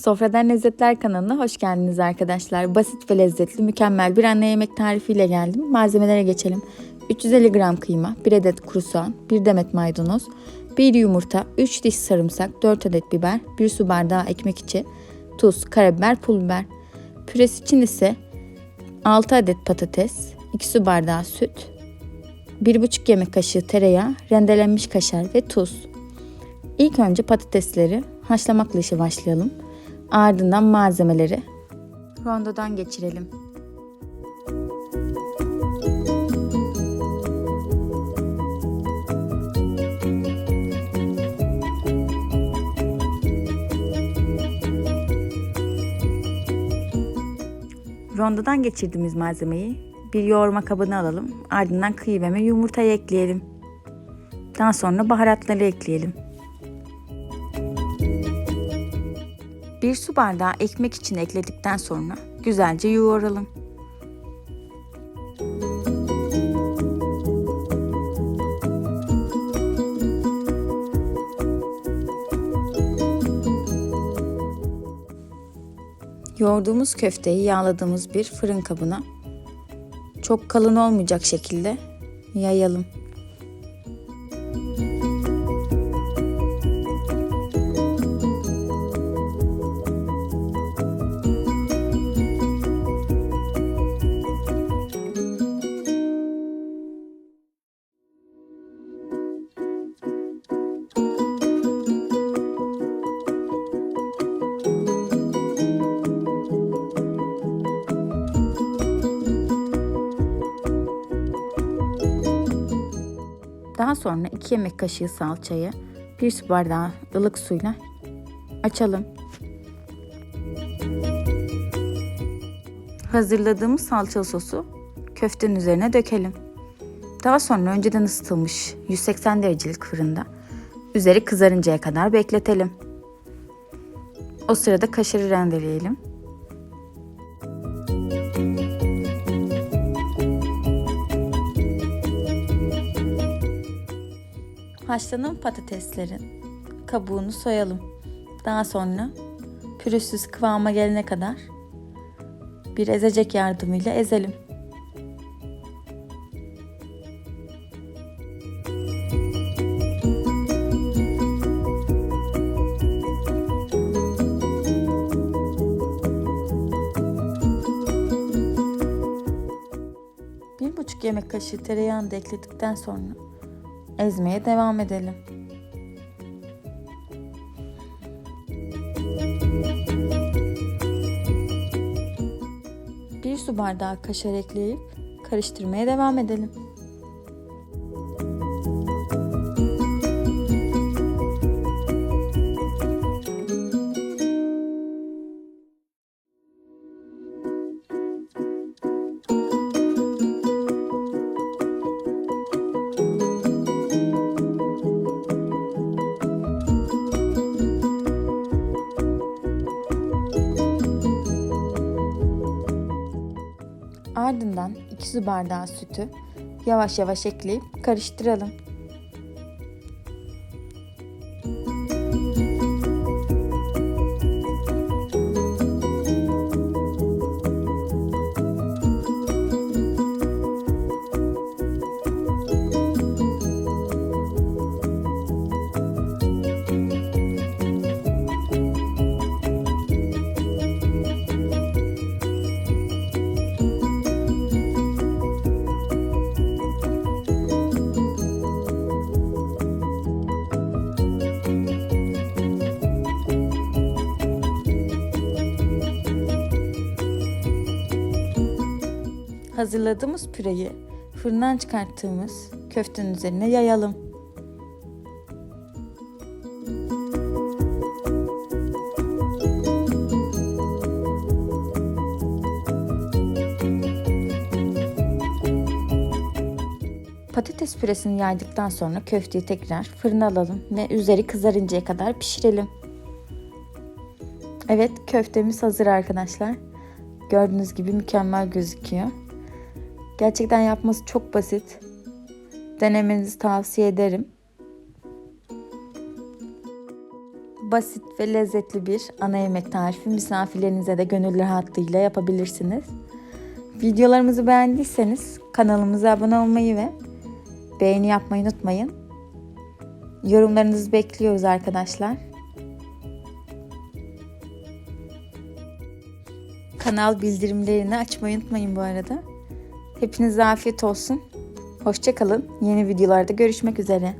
Sofradan Lezzetler kanalına hoş geldiniz arkadaşlar. Basit ve lezzetli mükemmel bir anne yemek tarifiyle geldim. Malzemelere geçelim. 350 gram kıyma, 1 adet kuru soğan, 1 demet maydanoz, 1 yumurta, 3 diş sarımsak, 4 adet biber, 1 su bardağı ekmek içi, tuz, karabiber, pul biber. Püresi için ise 6 adet patates, 2 su bardağı süt, 1,5 yemek kaşığı tereyağı, rendelenmiş kaşar ve tuz. İlk önce patatesleri haşlamakla işe başlayalım. Ardından malzemeleri rondodan geçirelim. Rondodan geçirdiğimiz malzemeyi bir yoğurma kabına alalım. Ardından kıyma ve yumurtayı ekleyelim. Daha sonra baharatları ekleyelim. Bir su bardağı ekmek için ekledikten sonra güzelce yoğuralım. Yoğurduğumuz köfteyi yağladığımız bir fırın kabına çok kalın olmayacak şekilde yayalım. Daha sonra 2 yemek kaşığı salçayı 1 su bardağı ılık suyla açalım. Hazırladığımız salçalı sosu köftenin üzerine dökelim. Daha sonra önceden ısıtılmış 180 derecelik fırında üzeri kızarıncaya kadar bekletelim. O sırada kaşarı rendeleyelim. Haşlanan patateslerin kabuğunu soyalım. Daha sonra pürüzsüz kıvama gelene kadar bir ezecek yardımıyla ezelim. Bir buçuk yemek kaşığı tereyağını da ekledikten sonra ezmeye devam edelim. Bir su bardağı kaşar ekleyip karıştırmaya devam edelim. Ardından 2 su bardağı sütü yavaş yavaş ekleyip karıştıralım. Hazırladığımız püreyi fırından çıkarttığımız köftenin üzerine yayalım. Patates püresini yaydıktan sonra köfteyi tekrar fırına alalım ve üzeri kızarıncaya kadar pişirelim. Evet köftemiz hazır arkadaşlar. Gördüğünüz gibi mükemmel gözüküyor. Gerçekten yapması çok basit. Denemenizi tavsiye ederim. basit ve lezzetli bir ana yemek tarifi misafirlerinize de gönül rahatlığıyla yapabilirsiniz. Videolarımızı beğendiyseniz kanalımıza abone olmayı ve beğeni yapmayı unutmayın. Yorumlarınızı bekliyoruz arkadaşlar. Kanal bildirimlerini açmayı unutmayın bu arada. Hepinize afiyet olsun. Hoşçakalın. Yeni videolarda görüşmek üzere.